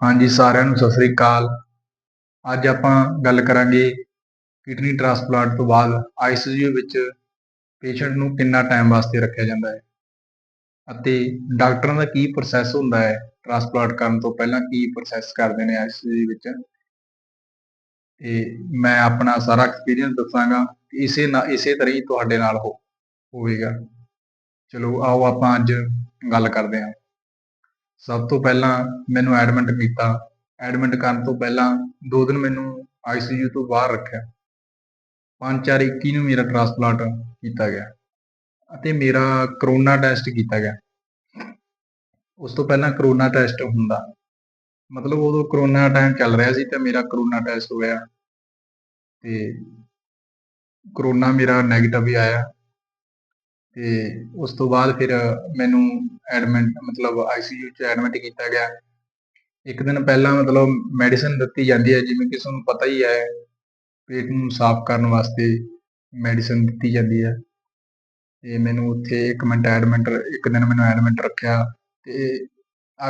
ਹਾਂਜੀ, ਸਾਰਿਆਂ ਨੂੰ ਸਤਿ ਸ੍ਰੀ ਅਕਾਲ। ਅੱਜ ਆਪਾਂ ਗੱਲ ਕਰਾਂਗੇ ਕਿਡਨੀ ਟ੍ਰਾਂਸਪਲਾਂਟ ਤੋਂ ਬਾਅਦ ਆਈਸੀਯੂ ਵਿੱਚ ਪੇਸ਼ੈਂਟ ਨੂੰ ਕਿੰਨਾ ਟਾਈਮ ਵਾਸਤੇ ਰੱਖਿਆ ਜਾਂਦਾ ਹੈ ਅਤੇ ਡਾਕਟਰਾਂ ਦਾ ਕੀ ਪ੍ਰੋਸੈਸ ਹੁੰਦਾ ਹੈ, ਟ੍ਰਾਂਸਪਲਾਂਟ ਕਰਨ ਤੋਂ ਪਹਿਲਾਂ ਕੀ ਪ੍ਰੋਸੈਸ ਕਰਦੇ ਨੇ ਆਈਸੀਯੂ ਵਿੱਚ। ਤੇ ਮੈਂ ਆਪਣਾ ਸਾਰਾ ਐਕਸਪੀਰੀਅੰਸ ਦੱਸਾਂਗਾ, ਇਸੇ ਨਾਲ ਇਸੇ ਤਰ੍ਹਾਂ ਹੀ ਤੁਹਾਡੇ ਨਾਲ ਹੋਵੇਗਾ। ਚਲੋ, ਆਓ ਆਪਾਂ ਅੱਜ ਗੱਲ ਕਰਦੇ ਹਾਂ। ਸਭ ਤੋਂ ਪਹਿਲਾਂ ਮੈਨੂੰ ਐਡਮਿਟ ਕੀਤਾ। ਐਡਮਿਟ ਕਰਨ ਤੋਂ ਪਹਿਲਾਂ 2 ਦਿਨ ਮੈਨੂੰ ਆਈਸੀਯੂ ਤੋਂ ਬਾਹਰ ਰੱਖਿਆ। 5/4/21 ਨੂੰ ਮੇਰਾ ਟ੍ਰਾਂਸਪਲਾਂਟ ਕੀਤਾ ਗਿਆ ਅਤੇ ਮੇਰਾ ਕਰੋਨਾ ਟੈਸਟ ਕੀਤਾ ਗਿਆ। ਉਸ ਤੋਂ ਪਹਿਲਾਂ ਕਰੋਨਾ ਟੈਸਟ ਹੁੰਦਾ। ਮਤਲਬ ਉਦੋਂ ਕਰੋਨਾ ਟਾਈਮ ਚੱਲ ਰਿਹਾ ਸੀ ਤੇ ਮੇਰਾ ਕਰੋਨਾ ਟੈਸਟ ਹੋਇਆ। ਤੇ ਕਰੋਨਾ ਮੇਰਾ ਨੈਗੇਟਿਵ ਹੀ ਆਇਆ। ਤੇ ਉਸ ਤੋਂ ਬਾਅਦ ਫਿਰ ਮੈਨੂੰ ਐਡਮਿਟ ਮਤਲਬ ਆਈਸੀਯੂ 'ਚ ਐਡਮਿਟ ਕੀਤਾ ਗਿਆ। ਇੱਕ ਦਿਨ ਪਹਿਲਾਂ ਮਤਲਬ ਮੈਡੀਸਿਨ ਦਿੱਤੀ ਜਾਂਦੀ ਹੈ, ਜਿਵੇਂ ਕਿ ਤੁਹਾਨੂੰ ਪਤਾ ਹੀ ਹੈ, ਪੇਟ ਨੂੰ ਸਾਫ਼ ਕਰਨ ਵਾਸਤੇ ਮੈਡੀਸਿਨ ਦਿੱਤੀ ਜਾਂਦੀ ਹੈ। ਤੇ ਮੈਨੂੰ ਉੱਥੇ 1 ਮਿੰਟ ਐਡਮਿਟ ਇੱਕ ਦਿਨ ਮੈਨੂੰ ਐਡਮਿਟ ਰੱਖਿਆ ਤੇ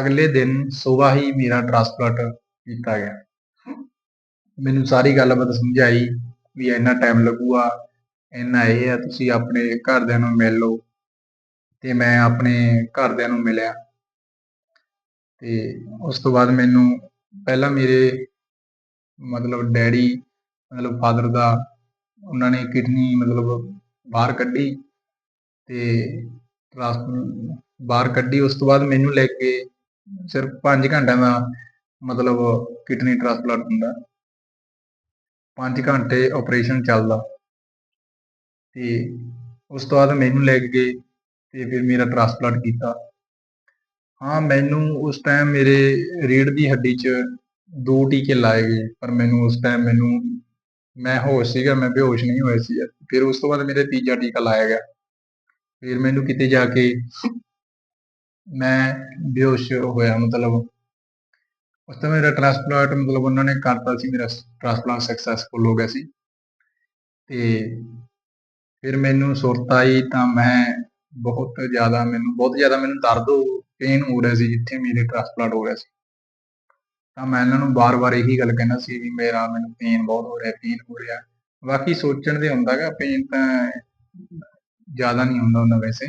ਅਗਲੇ ਦਿਨ ਸਵੇਰ ਹੀ ਮੇਰਾ ਟ੍ਰਾਂਸਪਲਾਂਟ ਕੀਤਾ ਗਿਆ। ਮੈਨੂੰ ਸਾਰੀ ਗੱਲਬਾਤ ਸਮਝਾਈ ਵੀ ਇੰਨਾ ਟਾਈਮ ਲੱਗੂਗਾ। ਇੰਨਾ ਇਹ ਆ ਤੁਸੀਂ ਆਪਣੇ ਘਰਦਿਆਂ ਨੂੰ ਮਿਲ ਲਓ ਤੇ ਮੈਂ ਆਪਣੇ ਘਰਦਿਆਂ ਨੂੰ ਮਿਲਿਆ। ਤੇ ਉਸ ਤੋਂ ਬਾਅਦ ਮੈਨੂੰ ਪਹਿਲਾਂ ਮੇਰੇ ਮਤਲਬ ਡੈਡੀ, ਮਤਲਬ ਫਾਦਰ ਦਾ ਉਹਨਾਂ ਨੇ ਕਿਡਨੀ ਮਤਲਬ ਬਾਹਰ ਕੱਢੀ ਤੇ ਬਾਹਰ ਕੱਢੀ। ਉਸ ਤੋਂ ਬਾਅਦ ਮੈਨੂੰ ਲੈ ਕੇ ਸਿਰਫ 5 ਘੰਟਿਆਂ ਦਾ ਮਤਲਬ ਕਿਡਨੀ ਟ੍ਰਾਂਸਪਲਾਂਟ ਹੁੰਦਾ। 5 ਘੰਟੇ ਆਪਰੇਸ਼ਨ ਚੱਲਦਾ। ਤੇ ਉਸ ਤੋਂ ਬਾਅਦ ਮੈਨੂੰ ਲੈ ਕੇ ਗਏ ਤੇ ਫਿਰ ਮੇਰਾ ਟ੍ਰਾਂਸਪਲਾਂਟ ਕੀਤਾ। ਹਾਂ, ਮੈਨੂੰ ਉਸ ਟਾਈਮ ਮੇਰੇ ਰੀੜ ਦੀ ਹੱਡੀ 'ਚ ਦੋ ਟੀਕੇ ਲਾਏ ਗਏ, ਪਰ ਮੈਨੂੰ ਉਸ ਟਾਈਮ ਮੈਨੂੰ ਮੈਂ ਹੋਸ਼ ਸੀਗਾ, ਮੈਂ ਬੇਹੋਸ਼ ਨਹੀਂ ਹੋਇਆ ਸੀ ਫਿਰ ਉਸ ਤੋਂ ਬਾਅਦ ਮੇਰੇ ਤੀਜਾ ਟੀਕਾ ਲਾਇਆ ਗਿਆ। ਫਿਰ ਮੈਨੂੰ ਕਿਤੇ ਜਾ ਕੇ ਮੈਂ ਬੇਹੋਸ਼ ਹੋਇਆ, ਮਤਲਬ ਉਸ ਤੋਂ ਮੇਰਾ ਟ੍ਰਾਂਸਪਲਾਂਟ ਮਤਲਬ ਉਹਨਾਂ ਨੇ ਕਰਤਾ ਸੀ, ਮੇਰਾ ਟ੍ਰਾਂਸਪਲਾਂਟ ਸਕਸੈਸਫੁਲ ਹੋ ਗਿਆ ਸੀ। ਤੇ ਫਿਰ ਮੈਨੂੰ ਸੁਰਤ ਆਈ ਤਾਂ ਮੈਂ ਬਹੁਤ ਜ਼ਿਆਦਾ ਮੈਨੂੰ, ਬਹੁਤ ਜ਼ਿਆਦਾ ਮੈਨੂੰ ਦਰਦ ਹੋ ਪੇਨ ਹੋ ਰਿਹਾ ਸੀ, ਜਿੱਥੇ ਮੇਰੇ ਟ੍ਰਾਂਸਪਲਾਂਟ ਹੋ ਰਿਹਾ ਸੀ। ਤਾਂ ਮੈਂ ਇਹਨਾਂ ਨੂੰ ਬਾਰ-ਬਾਰ ਇਹੀ ਗੱਲ ਕਹਿਣਾ ਸੀ ਵੀ ਮੇਰਾ ਮੈਨੂੰ ਪੇਨ ਬਹੁਤ ਹੋ ਰਿਹਾ ਪੇਨ ਹੋ ਰਿਹਾ। ਬਾਕੀ ਸੋਚਣ ਦੇ ਹੁੰਦਾਗਾ ਪੇਨ ਤਾਂ ਜ਼ਿਆਦਾ ਨਹੀਂ ਹੁੰਦਾ ਉਹਨਾਂ ਵੈਸੇ।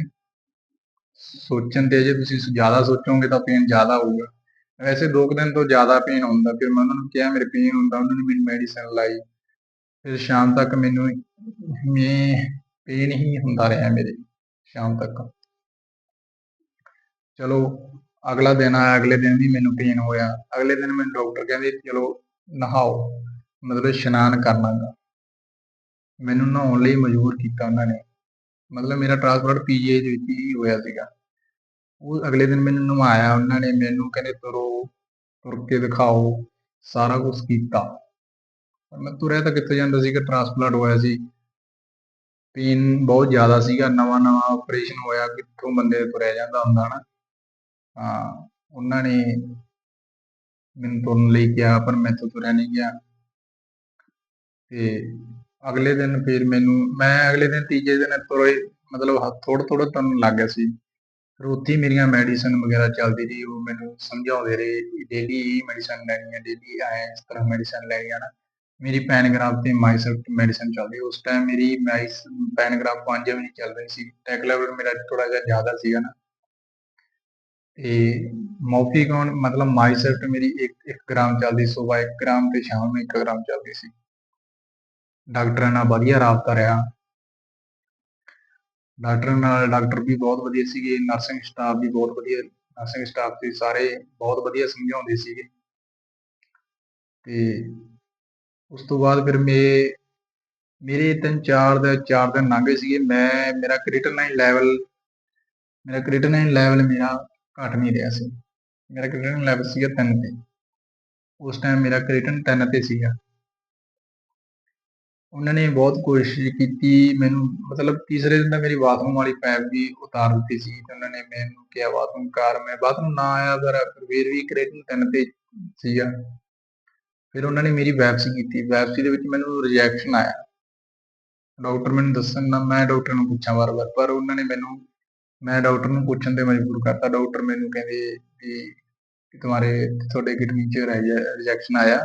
ਸੋਚਣ ਤੇ ਜੇ ਤੁਸੀਂ ਜ਼ਿਆਦਾ ਸੋਚੋਗੇ ਤਾਂ ਪੇਨ ਜ਼ਿਆਦਾ ਹੋਊਗਾ। ਵੈਸੇ 2 ਦਿਨ ਤੋਂ ਜ਼ਿਆਦਾ ਪੇਨ ਹੁੰਦਾ, ਫਿਰ ਮੈਂ ਉਹਨਾਂ ਨੂੰ ਕਿਹਾ, ਮੇਰੇ ਪੇਨ ਹੁੰਦਾ, ਉਹਨਾਂ ਨੇ ਮੈਨੂੰ ਮੈਡੀਸਨ ਲਾਈ। ਫਿਰ ਸ਼ਾਮ ਤੱਕ ਮੈਨੂੰ ਮੈਂ ਪੇਨ ਹੀ ਹੁੰਦਾ ਰਿਹਾ ਮੇਰੇ, ਸ਼ਾਮ ਤੱਕ। ਚਲੋ, ਅਗਲਾ ਦਿਨ ਆਇਆ, ਅਗਲੇ ਦਿਨ ਵੀ ਮੈਨੂੰ ਪੇਨ ਹੋਇਆ। ਅਗਲੇ ਦਿਨ ਮੈਨੂੰ ਡਾਕਟਰ ਕਹਿੰਦੇ, ਚਲੋ, ਨਹਾਓ, ਮਤਲਬ ਇਸ਼ਨਾਨ ਕਰਨਾਗਾ ਮੈਨੂੰ ਨਹਾਉਣ ਲਈ ਮਜਬੂਰ ਕੀਤਾ ਉਹਨਾਂ ਨੇ। ਮਤਲਬ ਮੇਰਾ ਟ੍ਰਾਂਸਪੋਰਟ ਪੀਜੀਆਈ ਦੇ ਵਿੱਚ ਹੀ ਹੋਇਆ ਸੀਗਾ। ਉਹ ਅਗਲੇ ਦਿਨ ਮੈਨੂੰ ਨਵਾਇਆ ਉਹਨਾਂ ਨੇ, ਮੈਨੂੰ ਕਹਿੰਦੇ, ਤੁਰੋ, ਤੁਰ ਕੇ ਦਿਖਾਓ, ਸਾਰਾ ਕੁਝ ਕੀਤਾ। ਮੈਂ ਤੁਰਿਆ ਤਾਂ ਕਿੱਥੇ ਜਾਂਦਾ ਸੀਗਾ ਟ੍ਰਾਂਸਪਲਾਂਟ ਹੋਇਆ ਸੀ। ਪੇਨ ਬਹੁਤ ਜ਼ਿਆਦਾ ਸੀਗਾ, ਨਵਾਂ ਨਵਾਂ ਆਪਰੇਸ਼ਨ ਹੋਇਆ, ਕਿੱਥੋਂ ਬੰਦੇ ਤੁਰਿਆ ਜਾਂਦਾ ਹੁੰਦਾ ਨਾ। ਹਾਂ, ਉਹਨਾਂ ਨੇ ਮੈਨੂੰ ਤੁਰਨ ਲਈ ਕਿਹਾ, ਪਰ ਮੈਂ ਤੋਂ ਤੁਰਿਆ ਨਹੀਂ ਗਿਆ। ਤੇ ਅਗਲੇ ਦਿਨ ਫਿਰ ਮੈਨੂੰ, ਮੈਂ ਅਗਲੇ ਦਿਨ ਤੀਜੇ ਦਿਨ ਤੁਰੇ, ਮਤਲਬ ਥੋੜਾ ਥੋੜਾ ਤੁਰਨ ਲੱਗ ਗਿਆ ਸੀ। ਫਿਰ ਉੱਥੇ ਮੇਰੀਆਂ ਮੈਡੀਸਨ ਵਗੈਰਾ ਚੱਲਦੀ ਰਹੀ, ਉਹ ਮੈਨੂੰ ਸਮਝਾਉਂਦੇ ਰਹੇ ਡੇਲੀ ਮੈਡੀਸਨ ਲੈਣੀ ਹੈ ਡੇਲੀ ਆਏ ਇਸ ਤਰ੍ਹਾਂ ਮੈਡੀਸਨ ਲੈਣੀ ਲੈ ਨਾ ਮੇਰੀ ਪੈਨਗ੍ਰਾਫ ਤੇ ਮਾਈਸੈਪਟ ਮੈਡੀਸਨ ਚੱਲਦੀ ਉਸ ਟਾਈਮ ਮੇਰੀ ਮਾਈਸ ਪੈਨਗ੍ਰਾਫ 5 ਵੀ ਨਹੀਂ ਚੱਲ ਰਹੀ ਸੀ। ਟੈਕ ਲੈਵਲ ਮੇਰਾ ਥੋੜਾ ਜਿਹਾ ਜ਼ਿਆਦਾ ਸੀਗਾ ਨਾ। ਤੇ ਮੋਫੀਕੌਨ ਮਤਲਬ ਮਾਈਸੈਪਟ ਮੇਰੀ 1 1 ਗ੍ਰਾਮ ਚੱਲਦੀ ਸਵੇਰ 1 ਗ੍ਰਾਮ ਤੇ ਸ਼ਾਮ ਨੂੰ 1 ਗ੍ਰਾਮ ਚੱਲਦੀ ਸੀ। ਡਾਕਟਰਾਂ ਨਾਲ ਵਧੀਆ ਰਾਬਤਾ ਰਿਹਾ। ਡਾਕਟਰ ਨਾਲ ਡਾਕਟਰ ਵੀ ਬਹੁਤ ਵਧੀਆ ਸੀਗੇ। ਨਰਸਿੰਗ ਸਟਾਫ ਵੀ ਬਹੁਤ ਵਧੀਆ। ਨਰਸਿੰਗ ਸਟਾਫ ਤੇ ਸਾਰੇ ਬਹੁਤ ਵਧੀਆ ਸਮਝਾਉਂਦੇ ਸੀਗੇ। ਤੇ ਉਸ ਤੋਂ ਬਾਅਦ ਫਿਰ ਮੇ, ਮੇਰੇ ਤਿੰਨ ਚਾਰ ਦੇ, ਚਾਰ ਦਿਨ ਲੰਘੇ ਸੀਗੇ। ਮੈਂ, ਮੇਰਾ ਕ੍ਰੀਟਿਨਾਈਨ ਲੈਵਲ ਮੇਰਾ ਕ੍ਰੀਟਿਨਾਈਨ ਲੈਵਲ ਮੇਰਾ ਘਟ ਨਹੀਂ ਰਿਹਾ ਸੀ। ਮੇਰਾ ਕ੍ਰੀਟਿਨਾਈਨ ਲੈਵਲ ਸੀਗਾ 3 ਤੇ। ਉਸ ਟਾਈਮ ਮੇਰਾ ਕ੍ਰੀਟਿਨ 3 ਤੇ ਸੀਗਾ। ਉਹਨਾਂ ਨੇ ਬਹੁਤ ਕੋਸ਼ਿਸ਼ ਕੀਤੀ, ਮੈਨੂੰ ਮਤਲਬ ਤੀਸਰੇ ਦਿਨ ਤਾਂ ਮੇਰੀ ਬਾਥਰੂਮ ਵਾਲੀ ਪਾਈਪ ਵੀ ਉਤਾਰ ਦਿੱਤੀ ਸੀ। ਤੇ ਉਹਨਾਂ ਨੇ ਮੈਨੂੰ ਕਿਹਾ ਬਾਥਰੂਮ ਕਾਰ ਮੈਂ ਬਾਥਰੂਮ ਨਾ ਆਇਆ, ਪਰ ਫਿਰ ਵੀ ਕ੍ਰੀਟਿਨ 3 ਤੇ ਸੀਗਾ। ਫਿਰ ਉਹਨਾਂ ਨੇ ਮੇਰੀ ਵਾਪਸੀ ਕੀਤੀ ਵਾਪਸੀ ਦੇ ਵਿੱਚ ਮੈਨੂੰ ਰਿਜੈਕਸ਼ਨ ਆਇਆ ਡਾਕਟਰ ਮੈਨੂੰ ਦੱਸਣ ਨਾ ਮੈਂ ਡਾਕਟਰ ਨੂੰ ਪੁੱਛਾਂ ਵਾਰ-ਵਾਰ ਪਰ ਉਹਨਾਂ ਨੇ ਮੈਨੂੰ ਮੈਂ ਡਾਕਟਰ ਨੂੰ ਪੁੱਛਣ ਤੇ ਮਜਬੂਰ ਕਰਤਾ ਡਾਕਟਰ ਮੈਨੂੰ ਕਹਿੰਦੇ ਵੀ ਕਿ ਤੁਹਾਡੇ ਤੁਹਾਡੇ ਕਿਡਨੀ 'ਚ ਰਿਜੈਕਸ਼ਨ ਆਇਆ,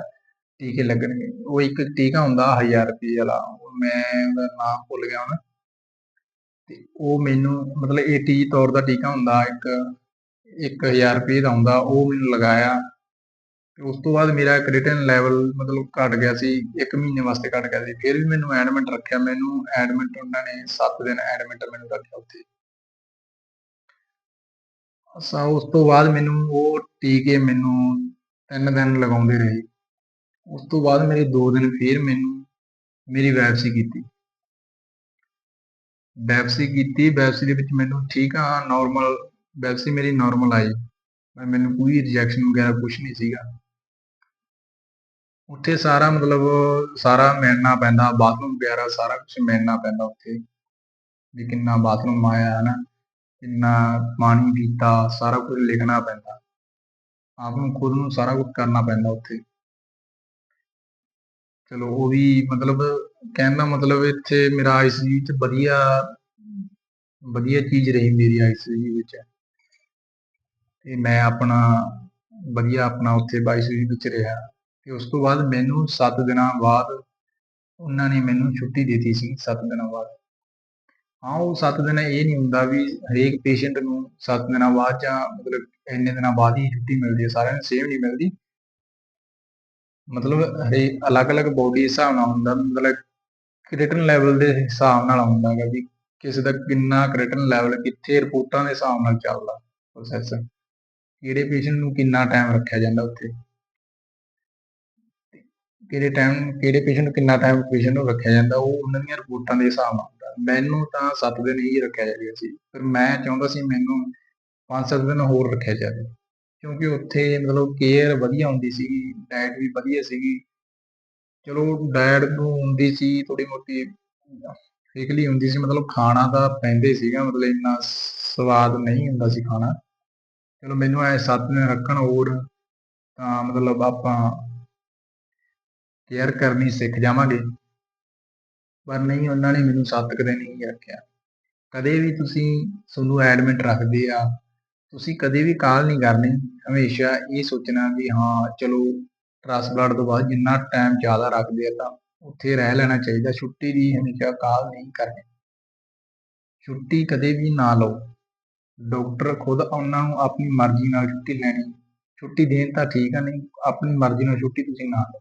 ਟੀਕੇ ਲੱਗਣਗੇ। ਉਹ ਇੱਕ ਟੀਕਾ ਹੁੰਦਾ 1000 ਰੁਪਏ ਆਲਾ, ਮੈਂ ਉਹਦਾ ਨਾਮ ਭੁੱਲ ਗਿਆ ਹੁਣ। ਤੇ ਉਹ ਮੈਨੂੰ ਮਤਲਬ ਏਟੀ ਤੌਰ ਦਾ ਟੀਕਾ ਹੁੰਦਾ ਇੱਕ 1000 ਰੁਪਏ ਦਾ ਹੁੰਦਾ, ਉਹ ਮੈਨੂੰ ਲਗਾਇਆ। ਉਸ ਤੋਂ ਬਾਅਦ ਮੇਰਾ ਕ੍ਰੀਟਿਨ ਲੈਵਲ ਮਤਲਬ ਘਟ ਗਿਆ ਸੀ, 1 ਮਹੀਨੇ ਵਾਸਤੇ ਘਟ ਗਿਆ ਸੀ। ਫਿਰ ਵੀ ਮੈਨੂੰ ਐਡਮਿਟ ਰੱਖਿਆ, ਮੈਨੂੰ ਐਡਮਿਟ ਉਹਨਾਂ ਨੇ 7 ਦਿਨ ਐਡਮਿਟ ਮੈਨੂੰ ਰੱਖਿਆ ਉੱਥੇ। ਅੱਛਾ, ਉਸ ਤੋਂ ਬਾਅਦ ਮੈਨੂੰ ਉਹ ਟੀਕੇ ਮੈਨੂੰ 3 ਦਿਨ ਲਗਾਉਂਦੇ ਰਹੇ। ਉਸ ਤੋਂ ਬਾਅਦ ਮੇਰੇ 2 ਦਿਨ ਫਿਰ ਮੈਨੂੰ ਮੇਰੀ ਵਾਪਸੀ ਕੀਤੀ। ਵਾਪਸੀ ਕੀਤੀ, ਵਾਪਸੀ ਦੇ ਵਿੱਚ ਮੈਨੂੰ ਠੀਕ ਆ, ਨਾਰਮਲ ਵਾਪਸੀ ਮੇਰੀ ਨਾਰਮਲ ਆਈ। ਮੈਨੂੰ ਕੋਈ ਰਿਜੈਕਸ਼ਨ ਵਗੈਰਾ ਕੁਛ ਨਹੀਂ ਸੀਗਾ। ਉੱਥੇ ਸਾਰਾ ਮਤਲਬ ਸਾਰਾ ਮਿਲਣਾ ਪੈਂਦਾ, ਬਾਥਰੂਮ ਵਗੈਰਾ ਸਾਰਾ ਕੁਛ ਮਿਲਣਾ ਪੈਂਦਾ ਉੱਥੇ। ਵੀ ਕਿੰਨਾ ਬਾਥਰੂਮ ਆਇਆ ਹਨਾ, ਕਿੰਨਾ ਪਾਣੀ ਪੀਤਾ, ਸਾਰਾ ਕੁਝ ਲਿਖਣਾ ਪੈਂਦਾ। ਆਪ ਨੂੰ ਖੁਦ ਨੂੰ ਸਾਰਾ ਕੁਝ ਕਰਨਾ ਪੈਂਦਾ ਉੱਥੇ। ਚਲੋ ਉਹ ਵੀ ਮਤਲਬ ਕਹਿਣ ਦਾ ਮਤਲਬ ਇੱਥੇ ਮੇਰਾ ਆਈਸੀਯੂ 'ਚ ਵਧੀਆ ਵਧੀਆ ਚੀਜ਼ ਰਹੀ ਮੇਰੀ ਆਈਸੀਯੂ ਵਿੱਚ। ਤੇ ਮੈਂ ਆਪਣਾ ਵਧੀਆ ਆਪਣਾ ਉੱਥੇ ਆਈਸੀਯੂ ਵਿੱਚ ਰਿਹਾ ਤੇ ਉਸ ਤੋਂ ਬਾਅਦ ਮੈਨੂੰ 7 ਦਿਨਾਂ ਬਾਅਦ ਉਹਨਾਂ ਨੇ ਮੈਨੂੰ ਛੁੱਟੀ ਦਿੱਤੀ ਸੀ 7 ਦਿਨਾਂ ਬਾਅਦ। ਹਾਂ, ਉਹ 7 ਦਿਨ ਇਹ ਨਹੀਂ ਹੁੰਦਾ ਵੀ ਹਰੇਕ ਪੇਸ਼ੈਂਟ ਨੂੰ 7 ਦਿਨਾਂ ਬਾਅਦ ਜਾਂ ਮਤਲਬ ਇੰਨੇ ਦਿਨਾਂ ਬਾਅਦ ਹੀ ਛੁੱਟੀ ਮਿਲਦੀ ਹੈ, ਸਾਰਿਆਂ ਨੂੰ ਸੇਮ ਨਹੀਂ ਮਿਲਦੀ। ਮਤਲਬ ਹਰੇਕ ਅਲੱਗ-ਅਲੱਗ ਬੋਡੀ ਹਿਸਾਬ ਨਾਲ ਹੁੰਦਾ ਮਤਲਬ ਕ੍ਰਿਟਿਨ ਲੈਵਲ ਦੇ ਹਿਸਾਬ ਨਾਲ ਹੁੰਦਾ ਹੈਗਾ ਵੀ ਕਿਸੇ ਦਾ ਕਿੰਨਾ ਕ੍ਰਿਟਿਨ ਲੈਵਲ ਕਿੱਥੇ ਰਿਪੋਰਟਾਂ ਦੇ ਹਿਸਾਬ ਨਾਲ ਚੱਲਦਾ ਪ੍ਰੋਸੈਸ। ਕਿਹੜੇ ਪੇਸ਼ੈਂਟ ਨੂੰ ਕਿੰਨਾ ਟਾਈਮ ਰੱਖਿਆ ਜਾਂਦਾ ਉੱਥੇ। ਕਿਹੜੇ ਟਾਈਮ ਕਿਹੜੇ ਪੇਸ਼ੈਂਟ ਨੂੰ ਕਿੰਨਾ ਟਾਈਮ ਪੇਸ਼ੈਂਟ ਨੂੰ ਰੱਖਿਆ ਜਾਂਦਾ ਉਹ ਉਹਨਾਂ ਦੀਆਂ ਰਿਪੋਰਟਾਂ ਦੇ ਹਿਸਾਬ ਨਾਲ ਹੁੰਦਾ। ਮੈਨੂੰ ਤਾਂ 7 ਦਿਨ ਹੀ ਰੱਖਿਆ ਜਾ ਰਿਹਾ ਸੀ। ਪਰ ਮੈਂ ਚਾਹੁੰਦਾ ਸੀ ਮੈਨੂੰ 5-7 ਦਿਨ ਹੋਰ ਰੱਖਿਆ ਜਾਵੇ। ਕਿਉਂਕਿ ਉੱਥੇ ਮਤਲਬ ਕੇਅਰ ਵਧੀਆ ਹੁੰਦੀ ਸੀਗੀ, ਡਾਇਟ ਵੀ ਵਧੀਆ ਸੀਗੀ। ਚਲੋ ਡਾਇਟ ਨੂੰ ਹੁੰਦੀ ਸੀ ਥੋੜੀ ਮੋਟੀ ਫੇਕਲੀ ਹੁੰਦੀ ਸੀ ਮਤਲਬ ਖਾਣਾ ਤਾਂ ਪੈਂਦੇ ਸੀਗਾ ਮਤਲਬ ਇੰਨਾ ਸਵਾਦ ਨਹੀਂ ਹੁੰਦਾ ਸੀ ਖਾਣਾ। ਚਲੋ ਮੈਨੂੰ ਐ 7 ਦਿਨ ਰੱਖਣ ਹੋਰ ਤਾਂ ਮਤਲਬ ਆਪਾਂ ਕੇਅਰ ਕਰਨੀ ਸਿੱਖ ਜਾਵਾਂਗੇ। ਪਰ ਨਹੀਂ ਉਹਨਾਂ ਨੇ ਮੈਨੂੰ 7 ਕਦੇ ਨਹੀਂ ਰੱਖਿਆ। ਕਦੇ ਵੀ ਤੁਸੀਂ ਤੁਹਾਨੂੰ ਐਡਮਿਟ ਰੱਖਦੇ ਆ, ਤੁਸੀਂ ਕਦੇ ਵੀ ਕਾਲ ਨਹੀਂ ਕਰਨੀ। ਹਮੇਸ਼ਾ ਇਹ ਸੋਚਣਾ ਵੀ ਹਾਂ ਚਲੋ ਟਰਾਂਸਪਲਾਂਟ ਤੋਂ ਬਾਅਦ ਜਿੰਨਾ ਟਾਈਮ ਜ਼ਿਆਦਾ ਰੱਖਦੇ ਆ ਤਾਂ ਉੱਥੇ ਰਹਿ ਲੈਣਾ ਚਾਹੀਦਾ। ਛੁੱਟੀ ਦੀ ਹਮੇਸ਼ਾ ਕਾਲ ਨਹੀਂ ਕਰਨੀ। ਛੁੱਟੀ ਕਦੇ ਵੀ ਨਾ ਲਓ। ਡਾਕਟਰ ਖੁਦ ਉਹਨਾਂ ਨੂੰ ਆਪਣੀ ਮਰਜ਼ੀ ਨਾਲ ਛੁੱਟੀ ਲੈਣੀ, ਛੁੱਟੀ ਦੇਣ ਤਾਂ ਠੀਕ ਆ ਨਹੀਂ ਆਪਣੀ ਮਰਜ਼ੀ ਨਾਲ ਛੁੱਟੀ ਤੁਸੀਂ ਨਾ ਲਓ।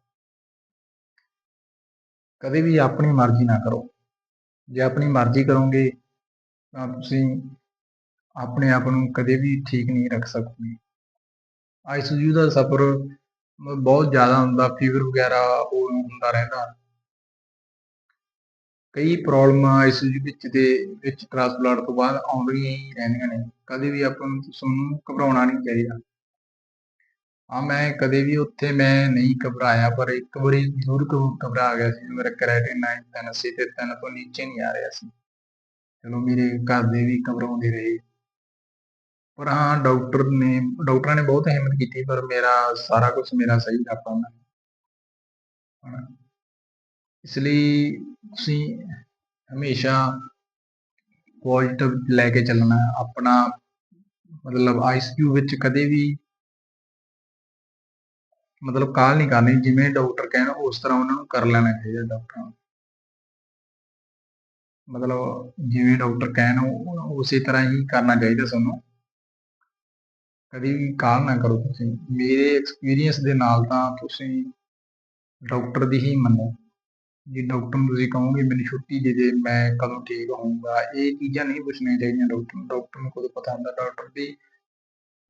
ਕਦੇ ਵੀ ਆਪਣੀ ਮਰਜ਼ੀ ਨਾ ਕਰੋ। ਜੇ ਆਪਣੀ ਮਰਜ਼ੀ ਕਰੋਗੇ ਤਾਂ ਤੁਸੀਂ ਆਪਣੇ ਆਪ ਨੂੰ ਕਦੇ ਵੀ ਠੀਕ ਨਹੀਂ ਰੱਖ ਸਕਦੇ। ਆਈਸੀਯੂ ਦਾ ਸਫ਼ਰ ਬਹੁਤ ਜ਼ਿਆਦਾ ਹੁੰਦਾ, ਫੀਵਰ ਵਗੈਰਾ ਉਹ ਹੁੰਦਾ ਰਹਿੰਦਾ। ਕਈ ਪ੍ਰੋਬਲਮਾਂ ਆਈਸੀਯੂ ਵਿੱਚ ਦੇ ਵਿੱਚ ਟਰਾਂਸਪਲਾਂਟ ਤੋਂ ਬਾਅਦ ਆਉਂਦੀਆਂ ਹੀ ਰਹਿੰਦੀਆਂ ਨੇ। ਕਦੇ ਵੀ ਆਪਾਂ ਨੂੰ ਤੁਹਾਨੂੰ ਘਬਰਾਉਣਾ ਨਹੀਂ ਚਾਹੀਦਾ। ਹਾਂ, ਮੈਂ ਕਦੇ ਵੀ ਉੱਥੇ ਮੈਂ ਨਹੀਂ ਘਬਰਾਇਆ ਪਰ ਇੱਕ ਵਾਰੀ ਜ਼ਰੂਰ ਘਬਰਾ ਗਿਆ ਸੀ ਮੇਰਾ ਕ੍ਰਿਟੀਨਾਈਨ 3 ਸੀ ਤੇ 3 ਤੋਂ ਨੀਚੇ ਨਹੀਂ ਆ ਰਿਹਾ ਸੀ। ਚਲੋ ਮੇਰੇ ਘਰ ਦੇ ਵੀ ਘਬਰਾਉਂਦੇ ਰਹੇ। ਪਰ ਹਾਂ ਡਾਕਟਰ ਨੇ ਡਾਕਟਰਾਂ ਨੇ ਬਹੁਤ ਹਿੰਮਤ ਕੀਤੀ ਪਰ ਮੇਰਾ ਸਾਰਾ ਕੁਝ ਮੇਰਾ ਸਹੀ ਕਰਤਾ ਉਹਨਾਂ ਇਸ ਲਈ ਤੁਸੀਂ ਹਮੇਸ਼ਾ ਪੋਜ਼ਿਟਿਵ ਲੈ ਕੇ ਚੱਲਣਾ ਆਪਣਾ ਮਤਲਬ ਆਈਸੀਯੂ ਵਿੱਚ ਕਦੇ ਵੀ ਮਤਲਬ ਕਾਹਲ ਨਹੀਂ ਕਰਨੀ ਜਿਵੇਂ ਡਾਕਟਰ ਕਹਿਣ ਉਸ ਤਰ੍ਹਾਂ ਉਹਨਾਂ ਨੂੰ ਕਰ ਲੈਣਾ ਚਾਹੀਦਾ ਡਾਕਟਰਾਂ ਨੂੰ। ਮਤਲਬ ਜਿਵੇਂ ਡਾਕਟਰ ਕਹਿਣ ਉਸੇ ਤਰ੍ਹਾਂ ਹੀ ਕਰਨਾ ਚਾਹੀਦਾ ਤੁਹਾਨੂੰ। ਕਦੇ ਵੀ ਕਾਹਲ ਨਾ ਕਰੋ ਤੁਸੀਂ। ਮੇਰੇ ਐਕਸਪੀਰੀਅੰਸ ਦੇ ਨਾਲ ਤਾਂ ਤੁਸੀਂ ਡਾਕਟਰ ਦੀ ਹੀ ਮੰਨੋ। ਜੇ ਡਾਕਟਰ ਨੂੰ ਤੁਸੀਂ ਕਹੋਗੇ ਮੈਨੂੰ ਛੁੱਟੀ ਦੇ ਦੇ ਮੈਂ ਕਦੋਂ ਠੀਕ ਹੋਊਂਗਾ, ਇਹ ਚੀਜ਼ਾਂ ਨਹੀਂ ਪੁੱਛਣੀਆਂ ਚਾਹੀਦੀਆਂ ਡਾਕਟਰ ਨੂੰ। ਡਾਕਟਰ ਨੂੰ ਖੁਦ ਪਤਾ ਹੁੰਦਾ ਡਾਕਟਰ ਦੀ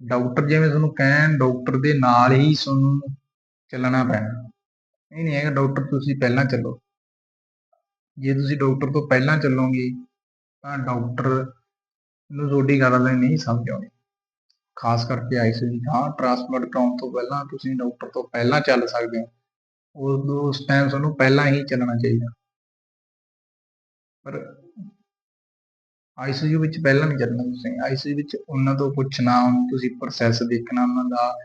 ਡਾਕਟਰ ਜਿਵੇਂ ਤੁਹਾਨੂੰ ਕਹਿਣ ਡਾਕਟਰ ਦੇ ਨਾਲ ਹੀ ਤੁਹਾਨੂੰ ਚੱਲਣਾ ਪੈਣਾ। ਇਹ ਨਹੀਂ ਹੈਗਾ ਡਾਕਟਰ ਤੁਸੀਂ ਪਹਿਲਾਂ ਚੱਲੋ। ਜੇ ਤੁਸੀਂ ਡਾਕਟਰ ਤੋਂ ਪਹਿਲਾਂ ਚੱਲੋਗੇ ਤਾਂ ਡਾਕਟਰ ਨੂੰ ਤੁਹਾਡੀ ਗੱਲ ਨਹੀਂ ਸਮਝ ਆਉਣੀ। ਖਾਸ ਕਰਕੇ ਆਈਸੀਯੂ ਹਾਂ ਟਰਾਂਸਪਲਾਂਟ ਕਰਾਉਣ ਤੋਂ ਪਹਿਲਾਂ ਤੁਸੀਂ ਡਾਕਟਰ ਤੋਂ ਪਹਿਲਾਂ ਚੱਲ ਸਕਦੇ ਹੋ। ਉਦੋਂ ਉਸ ਟਾਈਮ ਤੁਹਾਨੂੰ ਪਹਿਲਾਂ ਹੀ ਚੱਲਣਾ ਚਾਹੀਦਾ। ਪਰ ਆਈਸੀਯੂ ਵਿੱਚ ਪਹਿਲਾਂ ਨਹੀਂ ਚੱਲਣਾ ਤੁਸੀਂ। ਆਈਸੀਯੂ ਵਿੱਚ ਉਹਨਾਂ ਤੋਂ ਪੁੱਛਣਾ, ਤੁਸੀਂ ਪ੍ਰੋਸੈਸ ਦੇਖਣਾ ਉਹਨਾਂ ਦਾ,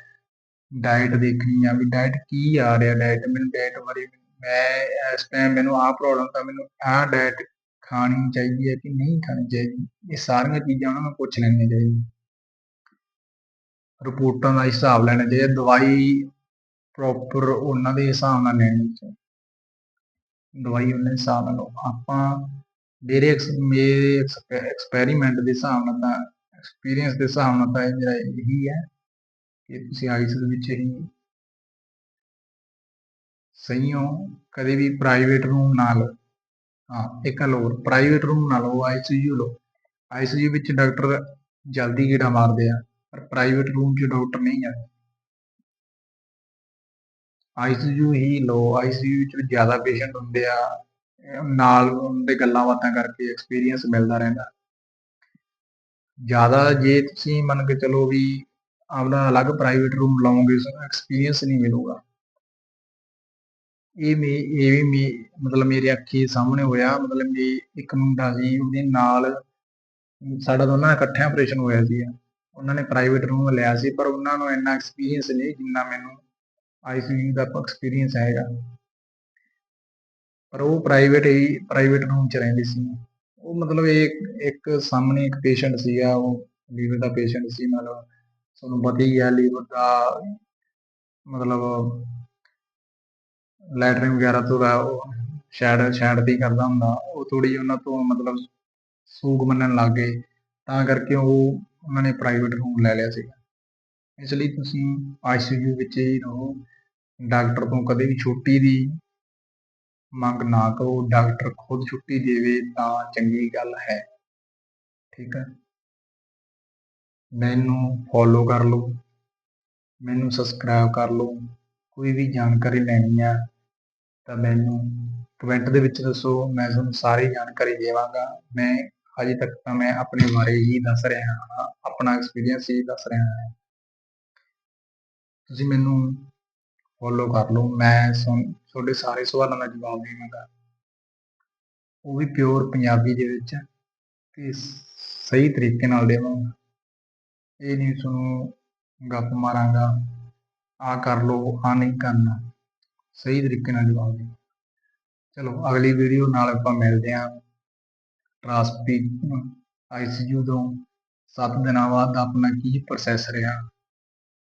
ਡਾਇਟ ਦੇਖਣੀ ਆ ਵੀ ਡਾਇਟ ਕੀ ਆ ਰਿਹਾ ਡਾਇਟ ਮੈਨੂੰ ਡਾਇਟ ਬਾਰੇ ਮੈਂ ਇਸ ਟਾਈਮ ਮੈਨੂੰ ਆਹ ਪ੍ਰੋਬਲਮ ਤਾਂ ਮੈਨੂੰ ਆਹ ਡਾਇਟ ਖਾਣੀ ਚਾਹੀਦੀ ਹੈ ਕਿ ਨਹੀਂ ਖਾਣੀ ਚਾਹੀਦੀ। ਇਹ ਸਾਰੀਆਂ ਚੀਜ਼ਾਂ ਉਹਨਾਂ ਨੂੰ ਪੁੱਛ ਲੈਣੀਆਂ ਚਾਹੀਦੀਆਂ। ਰਿਪੋਰਟਾਂ ਦਾ ਹਿਸਾਬ ਲੈਣਾ ਚਾਹੀਦਾ, ਦਵਾਈ ਪ੍ਰੋਪਰ ਉਹਨਾਂ ਦੇ ਹਿਸਾਬ ਨਾਲ ਲੈਣੀ ਚਾਹੀਦੀ ਦਵਾਈ ਉਹਨਾਂ ਦੇ ਹਿਸਾਬ ਨਾਲ ਆਪਾਂ ਮੇਰੇ ਮੇਰੇ ਐਕਸਪੈਰੀਮੈਂਟ ਦੇ ਹਿਸਾਬ ਨਾਲ ਤਾਂ ਐਕਸਪੀਰੀਅੰਸ ਦੇ ਹਿਸਾਬ ਨਾਲ ਤਾਂ ਇਹ ਮੇਰਾ ਇਹੀ ਹੈ ਕਿ ਤੁਸੀਂ ਆਈਸ ਦੇ ਵਿੱਚ ਹੀ। ਸਹੀ ਹੋ, ਕਦੇ ਵੀ ਪ੍ਰਾਈਵੇਟ ਰੂਮ ਨਾ ਲਓ। ਹਾਂ, ਇੱਕ ਹੋਰ ਪ੍ਰਾਈਵੇਟ ਰੂਮ ਨਾ ਲਓ ਆਈਸੀਯੂ ਲਓ। ਆਈਸੀਯੂ ਵਿੱਚ ਡਾਕਟਰ ਜਲਦੀ ਕੀੜਾ ਮਾਰਦੇ ਆ, ਪਰ ਪ੍ਰਾਈਵੇਟ ਰੂਮ 'ਚ ਡਾਕਟਰ ਨਹੀਂ ਜਾਂਦੇ ਆਈਸੀਯੂ ਹੀ ਲਓ ਆਈਸੀਯੂ ਵਿੱਚ ਜ਼ਿਆਦਾ ਪੇਸ਼ੈਂਟ ਹੁੰਦੇ ਆ, ਨਾਲ ਉਹਦੇ ਗੱਲਾਂ ਬਾਤਾਂ ਕਰਕੇ ਐਕਸਪੀਰੀਅੰਸ ਮਿਲਦਾ ਰਹਿੰਦਾ। ਜ਼ਿਆਦਾ ਜੇ ਤੁਸੀਂ ਮੰਨ ਕੇ ਚਲੋ ਵੀ ਆਪਣਾ ਅਲੱਗ ਪ੍ਰਾਈਵੇਟ ਰੂਮ ਲਓਗੇ ਐਕਸਪੀਰੀਅੰਸ ਨਹੀਂ ਮਿਲੂਗਾ। ਇਹ ਮੇ, ਇਹ ਵੀ ਮੇ, ਮਤਲਬ ਮੇਰੇ ਅੱਖੀ ਸਾਹਮਣੇ ਹੋਇਆ, ਮਤਲਬ ਵੀ ਇੱਕ ਮੁੰਡਾ ਸੀ, ਉਹਦੇ ਨਾਲ ਸਾਡਾ ਦੋਨਾਂ ਦਾ ਇਕੱਠਿਆਂ ਆਪਰੇਸ਼ਨ ਹੋਇਆ ਸੀ। ਉਹਨਾਂ ਨੇ ਪ੍ਰਾਈਵੇਟ ਰੂਮ ਲਿਆ ਸੀ, ਪਰ ਉਹਨਾਂ ਨੂੰ ਇੰਨਾ ਐਕਸਪੀਰੀਅੰਸ ਨਹੀਂ ਜਿੰਨਾ ਮੈਨੂੰ ਆਈਸੀਯੂ ਦਾ ਐਕਸਪੀਰੀਅੰਸ ਹੈਗਾ। ਪਰ ਉਹ ਪ੍ਰਾਈਵੇਟ ਹੀ ਪ੍ਰਾਈਵੇਟ ਰੂਮ 'ਚ ਰਹਿੰਦੀ ਸੀ। ਉਹ ਮਤਲਬ ਇਹ ਇੱਕ ਸਾਹਮਣੇ ਇੱਕ ਪੇਸ਼ੈਂਟ ਸੀਗਾ, ਉਹ ਲੀਵਰ ਦਾ ਪੇਸ਼ੈਂਟ ਸੀ, ਮਤਲਬ ਤੁਹਾਨੂੰ ਪਤਾ ਹੀ ਹੈ ਲੀਵਰ ਦਾ ਮਤਲਬ ਲੈਟਰਿਨ ਵਗੈਰਾ ਤੋਂ ਸ਼ੈਡ ਸ਼ੈਡ ਦੀ ਕਰਦਾ ਹੁੰਦਾ, ਉਹ ਥੋੜੀ ਉਹਨਾਂ ਤੋਂ ਮਤਲਬ ਸੂਗ ਮੰਨਣ ਲੱਗ ਗਏ, ਤਾਂ ਕਰਕੇ ਉਹ ਉਹਨਾਂ ਨੇ ਪ੍ਰਾਈਵੇਟ ਰੂਮ ਲੈ ਲਿਆ ਸੀਗਾ। ਇਸ ਲਈ ਤੁਸੀਂ ਆਈਸੀਯੂ ਵਿੱਚ ਹੀ ਰਹੋ ਡਾਕਟਰ ਤੋਂ ਕਦੇ ਵੀ ਛੁੱਟੀ ਦੀ ਮੰਗ ਨਾ ਕਰੋ ਡਾਕਟਰ ਖੁਦ ਛੁੱਟੀ ਦੇਵੇ ਤਾਂ ਚੰਗੀ ਗੱਲ ਹੈ। ਠੀਕ ਹੈ। ਮੈਨੂੰ ਫੋਲੋ ਕਰ ਲਓ, ਮੈਨੂੰ ਸਬਸਕ੍ਰਾਈਬ ਕਰ ਲਓ, ਕੋਈ ਵੀ ਜਾਣਕਾਰੀ ਲੈਣੀ ਆ, ਤਾਂ ਮੈਨੂੰ ਕਮੈਂਟ ਦੇ ਵਿੱਚ ਦੱਸੋ, ਮੈਂ ਤੁਹਾਨੂੰ ਸਾਰੀ ਜਾਣਕਾਰੀ ਦੇਵਾਂਗਾ। ਮੈਂ ਅਜੇ ਤੱਕ ਤਾਂ ਮੈਂ ਆਪਣੇ ਬਾਰੇ ਹੀ ਦੱਸ ਰਿਹਾ ਹਾਂ, ਆਪਣਾ ਐਕਸਪੀਰੀਅੰਸ ਹੀ ਦੱਸ ਰਿਹਾ ਹਾਂ। ਤੁਸੀਂ ਮੈਨੂੰ ਫੋਲੋ ਕਰ ਲਓ, ਮੈਂ ਸੁਣ- ਤੁਹਾਡੇ ਸਾਰੇ ਸਵਾਲਾਂ ਦਾ ਜਵਾਬ ਦੇਵਾਂਗਾ। ਉਹ ਵੀ ਪਿਓਰ ਪੰਜਾਬੀ ਦੇ ਵਿੱਚ, ਤੇ ਸਹੀ ਤਰੀਕੇ ਨਾਲ ਦੇਵਾਂਗਾ। ਇਹ ਨਹੀਂ ਤੁਹਾਨੂੰ ਗੱਪ ਮਾਰਾਂਗਾ ਆ ਕਰ ਲਓ ਆ ਨਹੀਂ ਕਰਨਾ। ਸਹੀ ਤਰੀਕੇ ਨਾਲ ਜਵਾਬ ਦੇ ਚਲੋ, ਅਗਲੀ ਵੀਡੀਓ ਨਾਲ ਆਪਾਂ ਮਿਲਦੇ ਹਾਂ। ਟਰਾਂਸਪੀ ਆਈਸੀਯੂ ਤੋਂ। 7 ਦਿਨਾਂ ਬਾਅਦ ਦਾ ਆਪਣਾ ਕੀ ਪ੍ਰੋਸੈਸ ਰਿਹਾ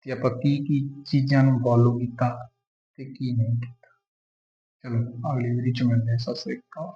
ਤੇ ਆਪਾਂ ਕੀ ਕੀ ਚੀਜ਼ਾਂ ਨੂੰ ਫੋਲੋ ਕੀਤਾ ਤੇ ਕੀ ਨਹੀਂ ਕੀਤਾ। ਚਲੋ, ਅਗਲੀ ਵੀਡੀਓ ਚ ਮਿਲਦੇ ਹਾਂ। ਸਤਿ ਸ੍ਰੀ ਅਕਾਲ।